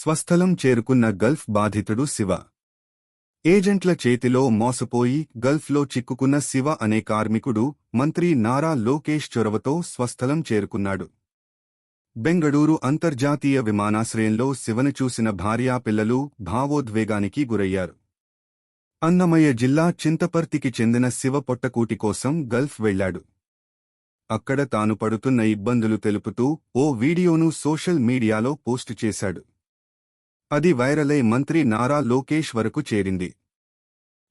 స్వస్థలం చేరుకున్న గల్ఫ్ బాధితుడు శివ. ఏజెంట్ల చేతిలో మోసపోయి గల్ఫ్లో చిక్కుకున్న శివ అనే కార్మికుడు మంత్రి నారా లోకేష్ చొరవతో స్వస్థలం చేరుకున్నాడు. బెంగళూరు అంతర్జాతీయ విమానాశ్రయంలో శివను చూసిన భార్యా పిల్లలు భావోద్వేగానికి గురయ్యారు. అన్నమయ్య జిల్లా చింతపర్తికి చెందిన శివ పొట్టకూటి కోసం గల్ఫ్ వెళ్ళాడు అక్కడ తాను పడుతున్న ఇబ్బందులు తెలుపుతూ ఓ వీడియోను సోషల్ మీడియాలో పోస్టు చేశాడు. అది వైరలై మంత్రి నారా లోకేష్ వరకు చేరింది.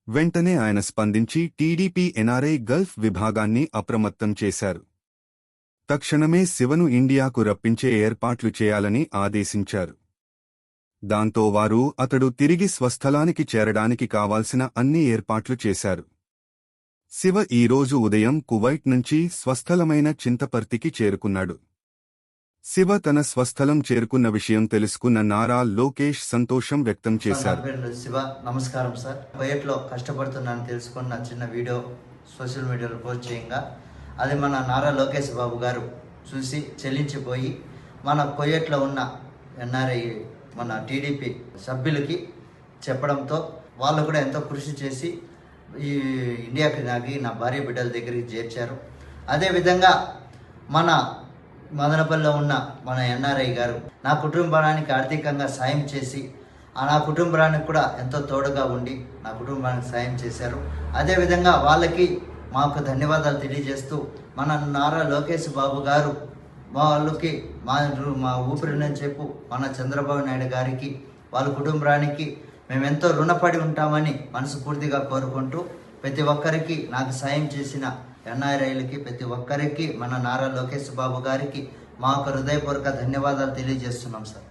వెంటనే ఆయన స్పందించి టీడీపీ ఎన్ఆర్ఐ గల్ఫ్ విభాగాన్ని అప్రమత్తం చేశారు. తక్షణమే శివను ఇండియాకు రప్పించే ఏర్పాట్లు చేయాలని ఆదేశించారు. దాంతో వారు అతడు తిరిగి స్వస్థలానికి చేరడానికి కావాల్సిన అన్ని ఏర్పాట్లు చేశారు. శివ ఈరోజు ఉదయం కువైట్ నుంచి స్వస్థలమైన చింతపర్తికి చేరుకున్నాడు. శివ తన స్వస్థలం చేరుకున్న విషయం తెలుసుకున్న నారా లోకేష్ సంతోషం వ్యక్తం చేశారు. శివ. నమస్కారం సార్. కువైట్లో కష్టపడుతున్నాను తెలుసుకున్న చిన్న వీడియో సోషల్ మీడియాలో పోస్ట్ చేయంగా. అది మన నారా లోకేష్ బాబు గారు చూసి చెల్లించిపోయి మన కొయ్యట్లో ఉన్న ఎన్ఆర్ఐ మన టీడీపీ సభ్యులకి చెప్పడంతో వాళ్ళు కూడా ఎంతో కృషి చేసి ఈ ఇండియాకి నాకి నా భార్య బిడ్డల దగ్గరికి చేర్చారు. అదేవిధంగా మన మదనపల్లిలో ఉన్న మన ఎన్ఆర్ఐ గారు నా కుటుంబానికి ఆర్థికంగా సాయం చేసి ఆ నా కుటుంబానికి కూడా ఎంతో తోడుగా ఉండి నా కుటుంబానికి సాయం చేశారు. అదేవిధంగా వాళ్ళకి మాకు ధన్యవాదాలు తెలియజేస్తూ మన నారా లోకేష్ బాబు గారు వాళ్ళకి మా మా ఊపిరిని చెప్పు మన చంద్రబాబు నాయుడు గారికి వాళ్ళ కుటుంబానికి మేము ఎంతో రుణపడి ఉంటామని మనస్ఫూర్తిగా కోరుకుంటూ ప్రతి ఒక్కరికి నాకు సాయం చేసిన ఎన్ఆర్ఐలకి ప్రతి ఒక్కరికి మన నారా లోకేష్ బాబు గారికి మాకు హృదయపూర్వక ధన్యవాదాలు తెలియజేస్తున్నాం సార్.